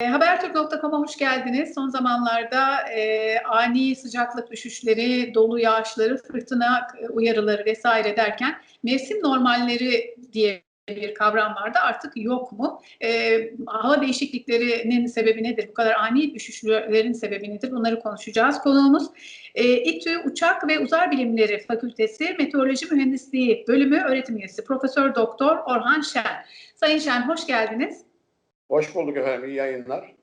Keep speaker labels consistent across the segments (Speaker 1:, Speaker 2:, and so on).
Speaker 1: E, Habertürk.com'a hoş geldiniz. Son zamanlarda e, ani sıcaklık düşüşleri, dolu yağışları, fırtına e, uyarıları vesaire derken mevsim normalleri diye bir kavram vardı. Artık yok mu? E, hava değişikliklerinin sebebi nedir? Bu kadar ani düşüşlerin sebebi nedir? Bunları konuşacağız. Konuğumuz e, İTÜ Uçak ve Uzay Bilimleri Fakültesi Meteoroloji Mühendisliği Bölümü öğretim üyesi Profesör Doktor Orhan Şen. Sayın Şen hoş geldiniz.
Speaker 2: Hoş bulduk efendim, iyi yayınlar.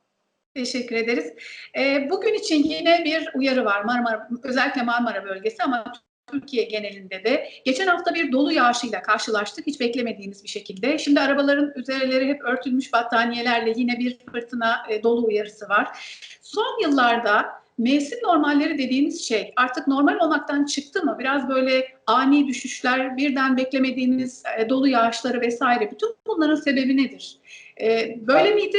Speaker 1: Teşekkür ederiz. Ee, bugün için yine bir uyarı var Marmara, özellikle Marmara bölgesi ama Türkiye genelinde de. Geçen hafta bir dolu yağışıyla karşılaştık hiç beklemediğimiz bir şekilde. Şimdi arabaların üzerleri hep örtülmüş battaniyelerle yine bir fırtına e, dolu uyarısı var. Son yıllarda mevsim normalleri dediğimiz şey artık normal olmaktan çıktı mı? Biraz böyle ani düşüşler, birden beklemediğimiz e, dolu yağışları vesaire. Bütün bunların sebebi nedir? E, böyle
Speaker 2: Ben-
Speaker 1: miydi?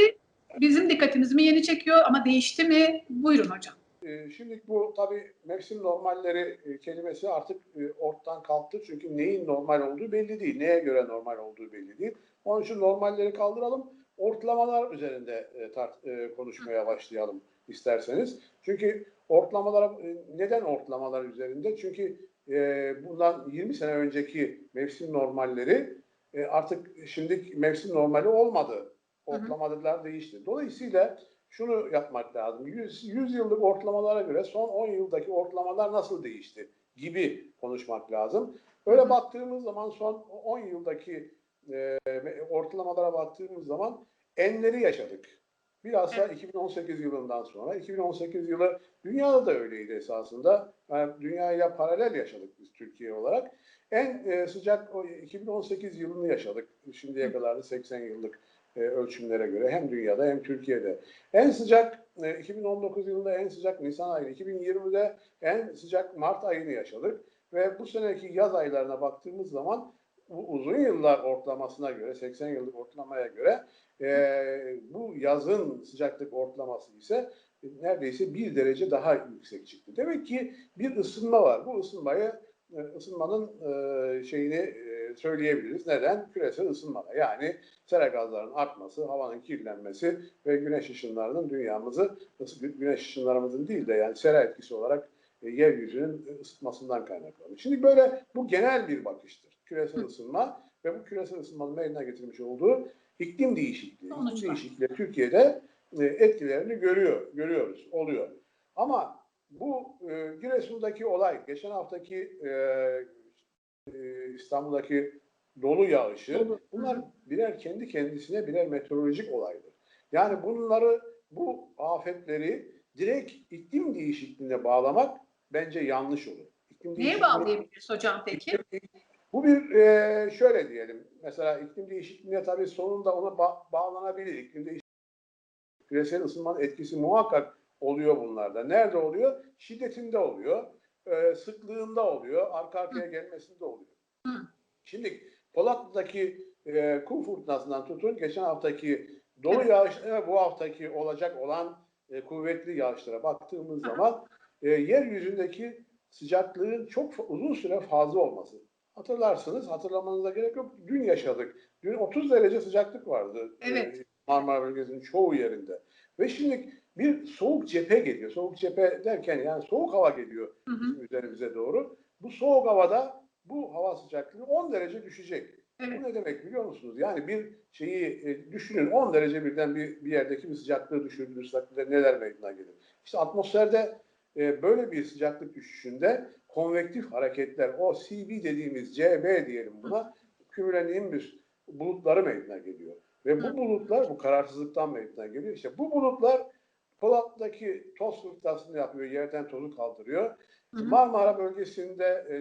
Speaker 1: Bizim dikkatimizi mi yeni çekiyor ama değişti mi? Buyurun hocam.
Speaker 2: Ee, Şimdi bu tabii mevsim normalleri e, kelimesi artık e, ortadan kalktı. Çünkü neyin normal olduğu belli değil. Neye göre normal olduğu belli değil. Onun için normalleri kaldıralım. Ortalamalar üzerinde e, tart- e, konuşmaya başlayalım isterseniz. Çünkü ortalamalar e, neden ortalamalar üzerinde? Çünkü e, bundan 20 sene önceki mevsim normalleri e, artık şimdi mevsim normali olmadı. Ortalamalar değişti. Dolayısıyla şunu yapmak lazım. 100, 100 yıllık ortalamalara göre son 10 yıldaki ortalamalar nasıl değişti gibi konuşmak lazım. Öyle baktığımız zaman son 10 yıldaki e, ortalamalara baktığımız zaman enleri yaşadık. Bilhassa
Speaker 1: Evet.
Speaker 2: 2018 yılından sonra. 2018 yılı dünyada da öyleydi esasında. Yani dünyaya paralel yaşadık biz Türkiye olarak. En e, sıcak o 2018 yılını yaşadık. Şimdiye kadar da 80 yıllık e, ölçümlere göre hem dünyada hem Türkiye'de. En sıcak e, 2019 yılında en sıcak Nisan ayı, 2020'de en sıcak Mart ayını yaşadık. Ve bu seneki yaz aylarına baktığımız zaman bu uzun yıllar ortalamasına göre, 80 yıllık ortalamaya göre e, bu yazın sıcaklık ortalaması ise neredeyse bir derece daha yüksek çıktı. Demek ki bir ısınma var. Bu ısınmayı e, ısınmanın e, şeyini e, söyleyebiliriz. Neden? Küresel ısınma. Yani sera gazlarının artması, havanın kirlenmesi ve güneş ışınlarının dünyamızı, güneş ışınlarımızın değil de yani sera etkisi olarak yeryüzünün ısıtmasından kaynaklanıyor. Şimdi böyle bu genel bir bakıştır. Küresel ısınma ve bu küresel ısınmanın meydana getirmiş olduğu iklim değişikliği. İklim
Speaker 1: Sonuçlar.
Speaker 2: değişikliği Türkiye'de e, etkilerini görüyor, görüyoruz, oluyor. Ama bu e, Giresun'daki olay, geçen haftaki e, e, İstanbul'daki dolu yağışı, bunlar birer kendi kendisine birer meteorolojik olaydır. Yani bunları, bu afetleri direkt iklim değişikliğine bağlamak bence yanlış olur. İklim
Speaker 1: Neye bağlayabiliriz hocam peki?
Speaker 2: Bu bir e, şöyle diyelim. Mesela iklim değişikliğine tabii sonunda ona ba- bağlanabilir. İklim değişikliği küresel ısınmanın etkisi muhakkak oluyor bunlarda. Nerede oluyor? Şiddetinde oluyor. e, sıklığında oluyor. Arka arkaya gelmesinde oluyor.
Speaker 1: Hı.
Speaker 2: Şimdi Polatlı'daki e, kum fırtınasından tutun geçen haftaki dolu
Speaker 1: Evet.
Speaker 2: yağışlara bu haftaki olacak olan e, kuvvetli yağışlara baktığımız
Speaker 1: Hı.
Speaker 2: zaman e, yeryüzündeki sıcaklığın çok uzun süre fazla olması. Hatırlarsınız, hatırlamanıza gerek yok. Dün yaşadık. Dün 30 derece sıcaklık vardı e,
Speaker 1: Evet.
Speaker 2: Marmara bölgesinin çoğu yerinde. Ve şimdi bir soğuk cephe geliyor. Soğuk cephe derken yani soğuk hava geliyor
Speaker 1: Hı hı.
Speaker 2: üzerimize doğru. Bu soğuk havada bu hava sıcaklığı 10 derece düşecek.
Speaker 1: Evet.
Speaker 2: Bu ne demek biliyor musunuz? Yani bir şeyi e, düşünün 10 derece birden bir, bir yerdeki bir sıcaklığı düşürülürse neler meydana gelir? İşte atmosferde e, böyle bir sıcaklık düşüşünde konvektif hareketler o CB dediğimiz CB diyelim buna kümülenimbüs bulutları meydana geliyor. Ve bu bulutlar bu kararsızlıktan meydana geliyor. İşte bu bulutlar Polat'taki toz fırtınasını yapıyor, yerden tozu kaldırıyor.
Speaker 1: Hı hı.
Speaker 2: Marmara bölgesinde e,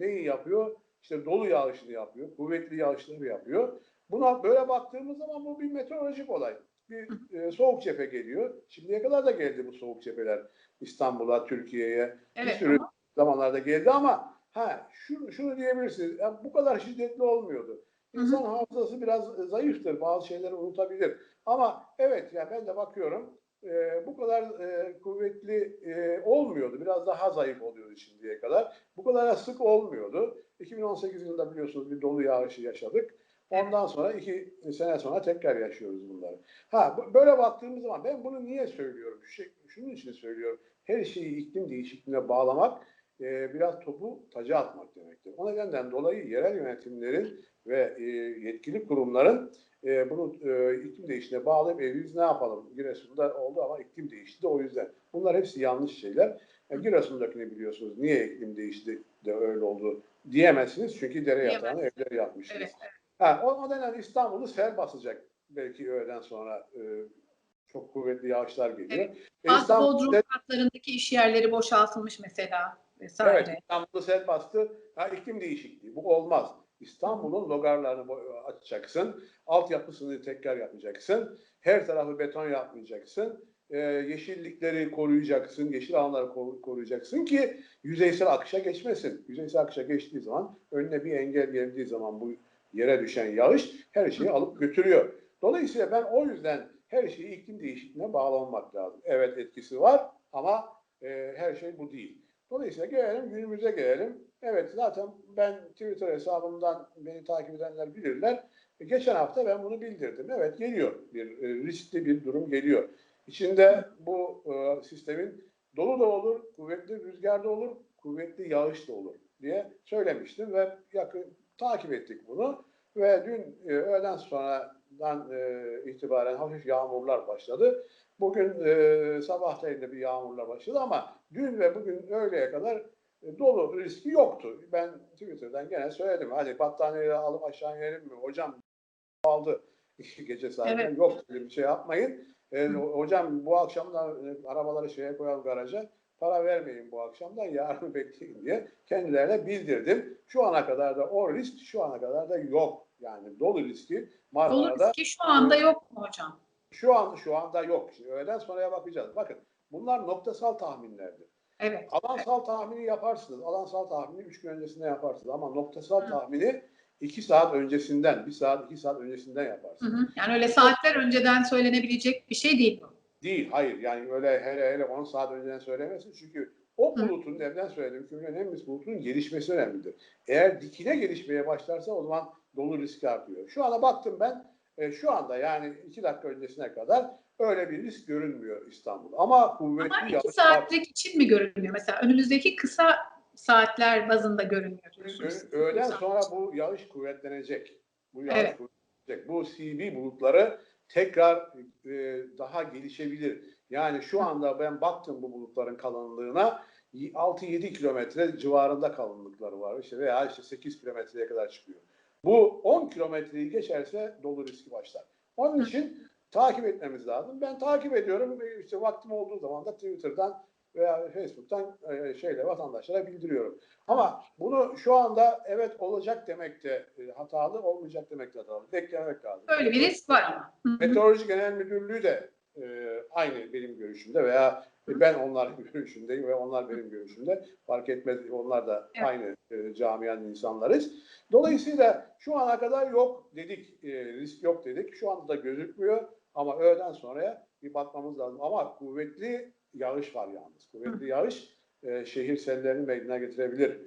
Speaker 2: neyi yapıyor? İşte dolu yağışını yapıyor, kuvvetli yağışları yapıyor. Buna böyle baktığımız zaman bu bir meteorolojik olay. Bir e, soğuk cephe geliyor. Şimdiye kadar da geldi bu soğuk cepheler İstanbul'a, Türkiye'ye. Bir
Speaker 1: Evet.
Speaker 2: sürü
Speaker 1: ama-
Speaker 2: zamanlarda geldi ama ha şunu, şunu diyebilirsiniz. ya bu kadar şiddetli olmuyordu.
Speaker 1: Hı hı.
Speaker 2: İnsan hafızası biraz e, zayıftır. Bazı şeyleri unutabilir. Ama evet ya ben de bakıyorum e, bu kadar e, kuvvetli e, olmuyordu. Biraz daha zayıf oluyordu şimdiye kadar. Bu kadar da sık olmuyordu. 2018 yılında biliyorsunuz bir dolu yağışı yaşadık. Ondan sonra iki sene sonra tekrar yaşıyoruz bunları. Ha böyle baktığımız zaman ben bunu niye söylüyorum? Şu şunun için söylüyorum. Her şeyi iklim değişikliğine bağlamak e, biraz topu taca atmak demektir. O nedenden dolayı yerel yönetimlerin ve e, yetkili kurumların e, bunu e, iklim değişikliğine bağlayıp e, biz ne yapalım? Giresun'da oldu ama iklim değişti de o yüzden. Bunlar hepsi yanlış şeyler. E, Giresun'dakini biliyorsunuz. Niye iklim değişti de öyle oldu diyemezsiniz. Çünkü dere yatağına evler yapmışsınız.
Speaker 1: Evet.
Speaker 2: Ha, o, o dönem İstanbul'u sel basacak belki öğleden sonra e, çok kuvvetli yağışlar geliyor.
Speaker 1: Evet.
Speaker 2: E,
Speaker 1: Bazı
Speaker 2: İstanbul
Speaker 1: Bodrum katlarındaki iş yerleri boşaltılmış mesela vesaire.
Speaker 2: evet, İstanbul'u sel bastı. Ha, iklim değişikliği. Bu olmaz. İstanbul'un logarlarını açacaksın. Altyapısını tekrar yapacaksın. Her tarafı beton yapmayacaksın. E, yeşillikleri koruyacaksın. Yeşil alanları koru- koruyacaksın ki yüzeysel akışa geçmesin. Yüzeysel akışa geçtiği zaman önüne bir engel geldiği zaman bu yere düşen yağış her şeyi alıp götürüyor. Dolayısıyla ben o yüzden her şeyi iklim değişikliğine bağlamak lazım. Evet etkisi var ama e, her şey bu değil. Dolayısıyla gelelim günümüze gelelim. Evet zaten ben Twitter hesabımdan beni takip edenler bilirler. E, geçen hafta ben bunu bildirdim. Evet geliyor bir e, riskli bir durum geliyor. İçinde bu e, sistemin dolu da olur, kuvvetli rüzgar da olur, kuvvetli yağış da olur diye söylemiştim ve yakın takip ettik bunu. Ve dün e, öğleden sonradan itibaren hafif yağmurlar başladı. Bugün e, sabahleyin de bir yağmurlar başladı ama dün ve bugün öğleye kadar e, dolu riski yoktu. Ben Twitter'dan gene söyledim. Hadi battaniyeyi alıp aşağı inelim mi? Hocam aldı gece saatinde.
Speaker 1: Evet.
Speaker 2: Yok öyle bir şey yapmayın. E, ho- hocam bu akşamdan e, arabaları şeye koyalım garaja. Para vermeyin bu akşamdan yarın bekleyin diye kendilerine bildirdim. Şu ana kadar da o risk şu ana kadar da yok. Yani dolu riski
Speaker 1: Dolu
Speaker 2: Marmara'da
Speaker 1: riski şu anda yok mu hocam?
Speaker 2: Şu an şu anda yok. Şimdi öğleden sonraya bakacağız. Bakın bunlar noktasal tahminlerdir.
Speaker 1: Evet.
Speaker 2: Alansal tahmini yaparsınız. Alansal tahmini 3 gün öncesinde yaparsınız. Ama noktasal
Speaker 1: Hı.
Speaker 2: tahmini 2 saat öncesinden, 1 saat, 2 saat öncesinden
Speaker 1: Hı
Speaker 2: yaparsınız.
Speaker 1: hı. Yani öyle saatler önceden söylenebilecek bir şey değil bu.
Speaker 2: Değil, hayır. Yani öyle hele hele 10 saat önceden söylemezsin. Çünkü o
Speaker 1: Hı.
Speaker 2: bulutun, evden söyledim, kümülen en bulutunun gelişmesi önemlidir. Eğer dikine gelişmeye başlarsa o zaman dolu riski artıyor. Şu ana baktım ben, e, şu anda yani 2 dakika öncesine kadar öyle bir risk görünmüyor İstanbul. Ama kuvvetli
Speaker 1: Ama iki
Speaker 2: yağış var.
Speaker 1: saatlik için mi görünüyor? Mesela önümüzdeki kısa saatler bazında görünüyor.
Speaker 2: Ö-
Speaker 1: Kısa.
Speaker 2: sonra bu yağış kuvvetlenecek. Bu yağış
Speaker 1: Evet.
Speaker 2: kuvvetlenecek. Bu CB bulutları tekrar e, daha gelişebilir. Yani şu anda ben baktım bu bulutların kalınlığına 6-7 kilometre civarında kalınlıkları var. İşte veya işte 8 kilometreye kadar çıkıyor. Bu 10 kilometreyi geçerse dolu riski başlar. Onun için takip etmemiz lazım. Ben takip ediyorum. İşte vaktim olduğu zaman da Twitter'dan veya Facebook'tan e, şeyle vatandaşlara bildiriyorum. Ama bunu şu anda evet olacak demek de e, hatalı, olmayacak demek de hatalı. Beklemek lazım.
Speaker 1: Böyle bir risk var ama.
Speaker 2: Meteoroloji Genel Müdürlüğü de e, aynı benim görüşümde veya ben onların görüşündeyim ve onlar benim görüşümde. Fark etmez onlar da
Speaker 1: Evet.
Speaker 2: aynı e, camianın insanlarız. Dolayısıyla şu ana kadar yok dedik, e, risk yok dedik. Şu anda da gözükmüyor ama öğleden sonraya bir bakmamız lazım. Ama kuvvetli yağış var yalnız. Kuvvetli yağış e, şehir sellerini meydana getirebilir.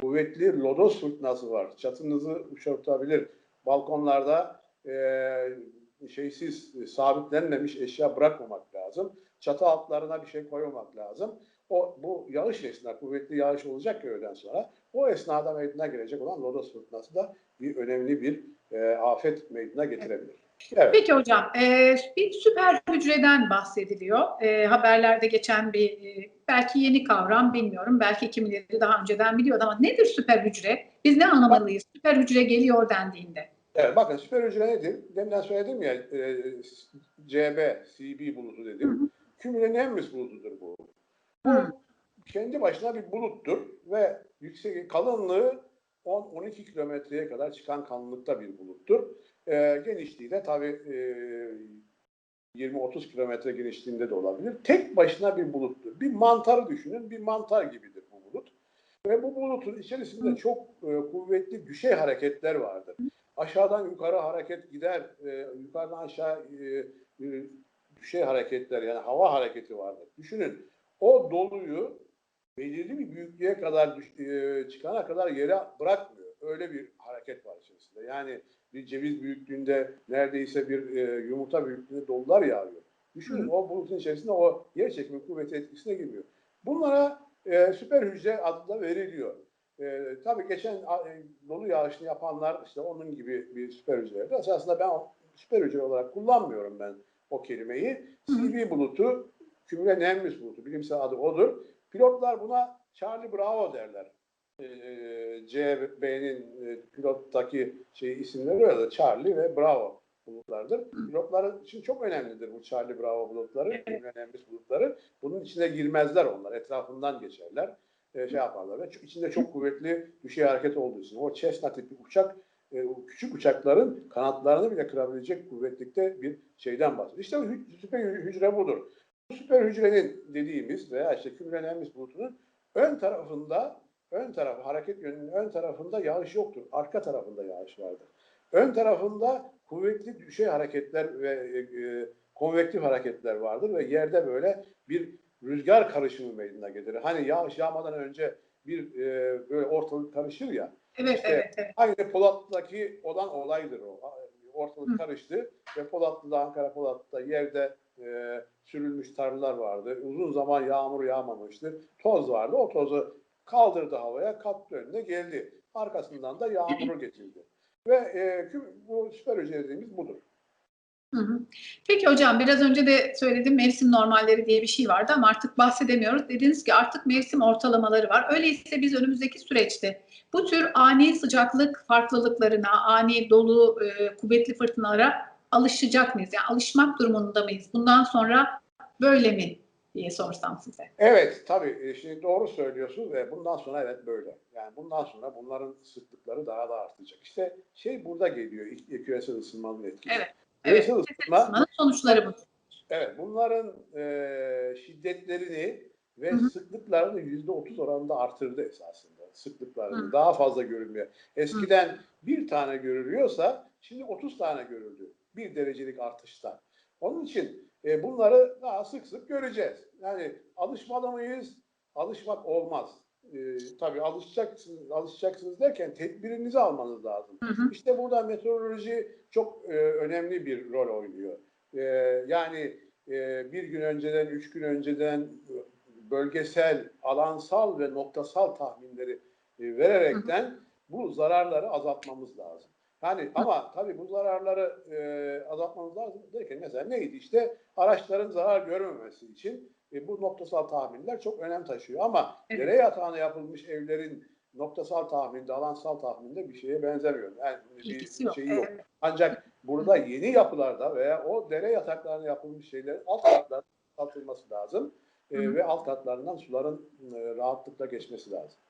Speaker 2: Kuvvetli lodos fırtınası var. Çatınızı uçurtabilir. Balkonlarda e, şeysiz, e, sabitlenmemiş eşya bırakmamak lazım. Çatı altlarına bir şey koymamak lazım. O bu yağış esnasında kuvvetli yağış olacak ya öğleden sonra. O esnada meydana gelecek olan lodos fırtınası da bir önemli bir e, afet meydana getirebilir. Evet.
Speaker 1: Peki hocam, e, bir süper hücreden bahsediliyor. E, haberlerde geçen bir, e, belki yeni kavram bilmiyorum, belki kimileri daha önceden biliyordu ama nedir süper hücre? Biz ne anlamalıyız? Süper hücre geliyor dendiğinde.
Speaker 2: Evet, bakın süper hücre nedir? Deminden söyledim ya e, CB, CB bulutu
Speaker 1: Hı
Speaker 2: dedim.
Speaker 1: hı.
Speaker 2: Cumulonimbus bulutudur bu. Bu
Speaker 1: Hı.
Speaker 2: kendi başına bir buluttur ve yüksek kalınlığı 10-12 kilometreye kadar çıkan kalınlıkta bir buluttur. E, genişliği de tabii e, 20-30 kilometre genişliğinde de olabilir. Tek başına bir buluttur. Bir mantarı düşünün, bir mantar gibidir bu bulut. Ve bu bulutun içerisinde çok e, kuvvetli düşey hareketler vardır. Aşağıdan yukarı hareket gider, e, yukarıdan aşağı e, e, düşey hareketler yani hava hareketi vardır. Düşünün o doluyu belirli bir büyüklüğe kadar düş- e, çıkana kadar yere bırakmıyor. Öyle bir hareket var içerisinde. Yani bir ceviz büyüklüğünde neredeyse bir e, yumurta büyüklüğünde dolular yağıyor. Düşünün o bulutun içerisinde o yer çekimi kuvveti etkisine giriyor. Bunlara e, süper hücre adı da veriliyor. E, tabii geçen e, dolu yağışını yapanlar işte onun gibi bir süper hücrelerdi. Esasında ben süper hücre olarak kullanmıyorum ben o kelimeyi. CB bulutu, kümüle nemlis bulutu, bilimsel adı odur. Pilotlar buna Charlie Bravo derler. E, CB'nin e, pilottaki şey isimleri öyle Charlie ve Bravo bulutlardır. Pilotlar için çok önemlidir bu Charlie Bravo bulutları,
Speaker 1: Evet.
Speaker 2: nemlis bulutları. Bunun içine girmezler onlar, etrafından geçerler. E, şey yaparlar ve içinde çok kuvvetli düşey hareket olduğu için. O Cessna tipi uçak e, küçük uçakların kanatlarını bile kırabilecek kuvvetlikte bir şeyden bahsediyor. İşte hü- süper hü- hücre budur. Bu süper hücrenin dediğimiz veya işte kümülenmiş bulutunun ön tarafında ön tarafı hareket yönünün ön tarafında yağış yoktur. Arka tarafında yağış vardır. Ön tarafında kuvvetli düşey hareketler ve e, e, konvektif hareketler vardır ve yerde böyle bir rüzgar karışımı meydana getirir. Hani yağış yağmadan önce bir e, böyle ortalık karışır ya.
Speaker 1: Evet,
Speaker 2: İşte-
Speaker 1: evet, evet.
Speaker 2: Aynı Polatlı'daki olan olaydır o. Ortalık
Speaker 1: Hı.
Speaker 2: karıştı ve Polatlı'da, Ankara Polatlı'da yerde e, sürülmüş tarlalar vardı. Uzun zaman yağmur yağmamıştı. Toz vardı. O tozu kaldırdı havaya, kattı önüne geldi. Arkasından da yağmuru getirdi. Ve e, bu süper hücre dediğimiz budur.
Speaker 1: Hı hı. Peki hocam biraz önce de söyledim mevsim normalleri diye bir şey vardı ama artık bahsedemiyoruz. Dediniz ki artık mevsim ortalamaları var. Öyleyse biz önümüzdeki süreçte bu tür ani sıcaklık farklılıklarına, ani dolu, e, kuvvetli fırtınalara alışacak mıyız? Yani alışmak durumunda mıyız? Bundan sonra böyle mi diye sorsam size.
Speaker 2: Evet tabii e, şimdi doğru söylüyorsunuz ve bundan sonra evet böyle. Yani bundan sonra bunların sıklıkları daha da artacak. İşte şey burada geliyor küresel ısınmanın etkisi.
Speaker 1: Evet, Evet,
Speaker 2: küresel ısınma
Speaker 1: sonuçları bu.
Speaker 2: Evet, bunların e, şiddetlerini ve
Speaker 1: Hı hı.
Speaker 2: sıklıklarını yüzde otuz oranında artırdı esasında. Sıklıklarını
Speaker 1: Hı.
Speaker 2: daha fazla görülmüyor. Eskiden bir tane görülüyorsa şimdi 30 tane görüldü. Bir derecelik artışta. Onun için e, bunları daha sık sık göreceğiz. Yani alışmalı mıyız? Alışmak olmaz. E, tabii alışacaksınız, alışacaksınız derken tedbirinizi almanız lazım.
Speaker 1: Hı hı.
Speaker 2: İşte burada meteoroloji çok e, önemli bir rol oynuyor. E, yani e, bir gün önceden, üç gün önceden bölgesel, alansal ve noktasal tahminleri e, vererekten bu zararları azaltmamız lazım. Yani ama tabii bu zararları e, azaltmamız lazım derken mesela neydi? İşte araçların zarar görmemesi için e, bu noktasal tahminler çok önem taşıyor. Ama
Speaker 1: Evet.
Speaker 2: dere yatağına yapılmış evlerin noktasal tahminde, alansal tahminde bir şeye benzemiyor. Yani bir
Speaker 1: İlgisi yok.
Speaker 2: şeyi yok.
Speaker 1: Evet.
Speaker 2: Ancak burada yeni yapılarda veya o dere yataklarına yapılmış şeylerin alt katlarına atılması lazım. E, ve alt katlarından suların e, rahatlıkla geçmesi lazım.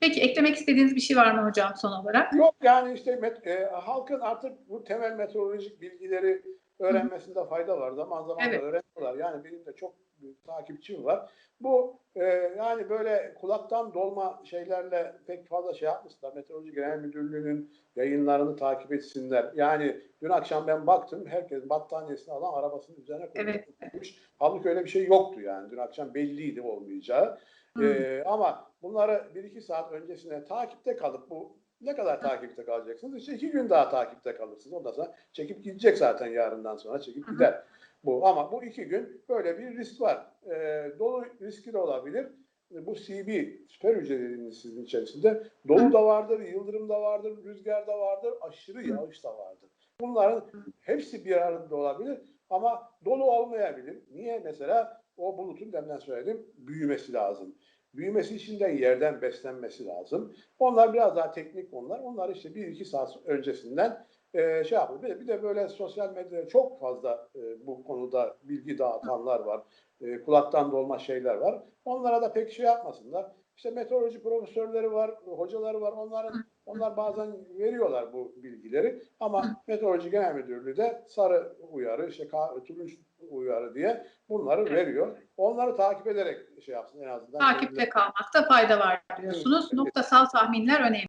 Speaker 1: Peki eklemek istediğiniz bir şey var mı hocam son olarak?
Speaker 2: Yok yani işte met- e, halkın artık bu temel meteorolojik bilgileri öğrenmesinde fayda var. Zaman zaman
Speaker 1: Evet.
Speaker 2: da öğreniyorlar. Yani benim de çok bir takipçim var. Bu e, yani böyle kulaktan dolma şeylerle pek fazla şey yapmasınlar. Meteoroloji Genel Müdürlüğü'nün yayınlarını takip etsinler. Yani dün akşam ben baktım herkes battaniyesini alan arabasının üzerine
Speaker 1: Evet.
Speaker 2: koymuş. Halbuki öyle bir şey yoktu yani. Dün akşam belliydi olmayacağı.
Speaker 1: Hı.
Speaker 2: Ee, ama bunları bir iki saat öncesine takipte kalıp bu ne kadar takipte kalacaksınız? İşte iki gün daha takipte kalırsınız. Ondan sonra çekip gidecek zaten yarından sonra çekip gider. Bu ama bu iki gün böyle bir risk var. Ee, dolu riski de olabilir. Bu CB süper hücre dediğiniz sizin içerisinde dolu da vardır, yıldırım da vardır, rüzgar da vardır, aşırı yağış da vardır. Bunların hepsi bir arada olabilir ama dolu olmayabilir. Niye? Mesela o bulutun demden söyledim büyümesi lazım. Büyümesi için de yerden beslenmesi lazım. Onlar biraz daha teknik konular. Onlar işte bir iki saat öncesinden e, şey yapıyor. Bir de, bir de böyle sosyal medyada çok fazla e, bu konuda bilgi dağıtanlar var. E, kulaktan dolma şeyler var. Onlara da pek şey yapmasınlar. İşte meteoroloji profesörleri var, hocaları var. Onların onlar bazen veriyorlar bu bilgileri. Ama Meteoroloji Genel Müdürlüğü de sarı uyarı, işte turunç uyarı diye bunları
Speaker 1: Evet.
Speaker 2: veriyor. Onları takip ederek şey yapsın en azından.
Speaker 1: Takipte kalmakta fayda var diyorsunuz.
Speaker 2: Evet.
Speaker 1: Noktasal tahminler önemli.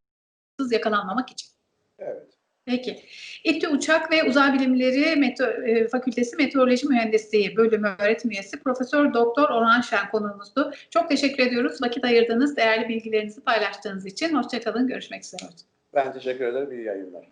Speaker 1: Yakalanmamak için.
Speaker 2: Evet.
Speaker 1: Peki. İTÜ Uçak ve Uzay Bilimleri Meto- e, Fakültesi Meteoroloji Mühendisliği Bölümü öğretim üyesi Profesör Doktor Orhan Şen konuğumuzdu. Çok teşekkür ediyoruz. Vakit ayırdığınız, değerli bilgilerinizi paylaştığınız için. Hoşçakalın. Görüşmek üzere.
Speaker 2: Ben teşekkür ederim. İyi yayınlar.